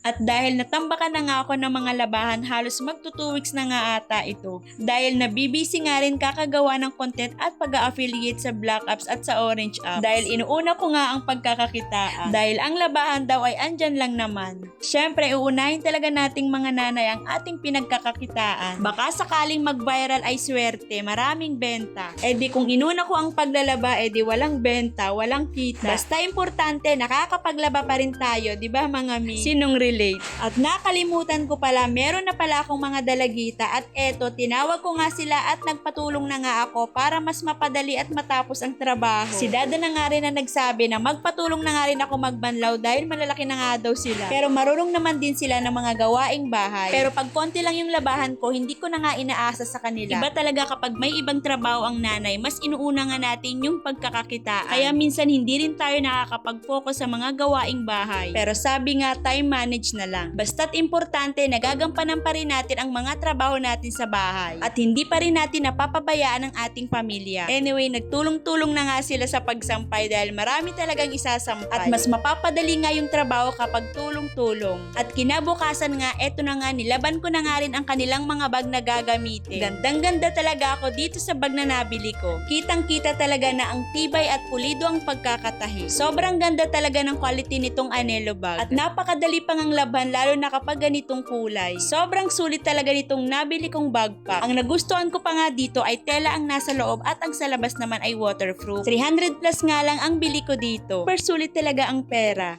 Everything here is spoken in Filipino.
At dahil natambakan na nga ako ng mga labahan, halos magto 2 weeks na nga ata ito. Dahil nabibisi nga rin kakagawa ng content at pag-affiliate sa Black Apps at sa Orange Apps. Dahil inuuna ko nga ang pagkakakitaan. Dahil ang labahan daw ay andyan lang naman. Siyempre, uunahin talaga nating mga nanay ang ating pinagkakakitaan. Baka sakaling mag-viral ay swerte, maraming benta. E di kung inuna ko ang paglalaba, e di walang benta, walang kita. Basta importante, nakakapaglaba pa rin tayo, di ba mga mi? Sinong relate? At nakalimutan ko pala, meron na pala akong mga dalagita at eto, tinawag ko nga sila at nagpatulong na nga ako para mas mapadali at matapos ang trabaho. Si Dada na nga rin na nagsabi na magpatulong na nga rin ako magbanlaw dahil malalaki na nga daw sila. Pero marunong naman din sila ng mga gawaing bahay. Pero pag konti lang yung labahan ko, hindi ko na nga inaasa sa kanila. Iba talaga kapag may ibang trabaho ang nanay, mas inuuna nga natin yung pagkakakitaan. Kaya minsan hindi rin tayo nakakapag-focus sa mga gawaing bahay. Pero sabi nga, time manage na lang. Basta't importante, nagagampanan pa rin natin ang mga trabaho natin sa bahay. At hindi pa rin natin napapabayaan ang ating pamilya. Anyway, nagtulong-tulong na nga sila sa pagsampay dahil marami talagang isasampay. At mas mapapadali nga yung trabaho kapag tulong-tulong. At kinabukasan nga, eto na nga, nilaban ko na nga rin ang kanilang mga bag na gagamitin. Gandang-ganda talaga ako dito sa bag na nabili ko. Kitang-kita talaga na ang tibay at pulido ang pagkakatahi. Sobrang ganda talaga ng quality nitong Anelo bag. At napakadali pang ang laban lalo na kapag ganitong kulay. Sobrang sulit talaga nitong nabili kong backpack. Ang nagustuhan ko pa nga dito ay tela ang nasa loob at ang sa labas naman ay waterproof. 300 plus nga lang ang bili ko dito. Super sulit talaga ang pera.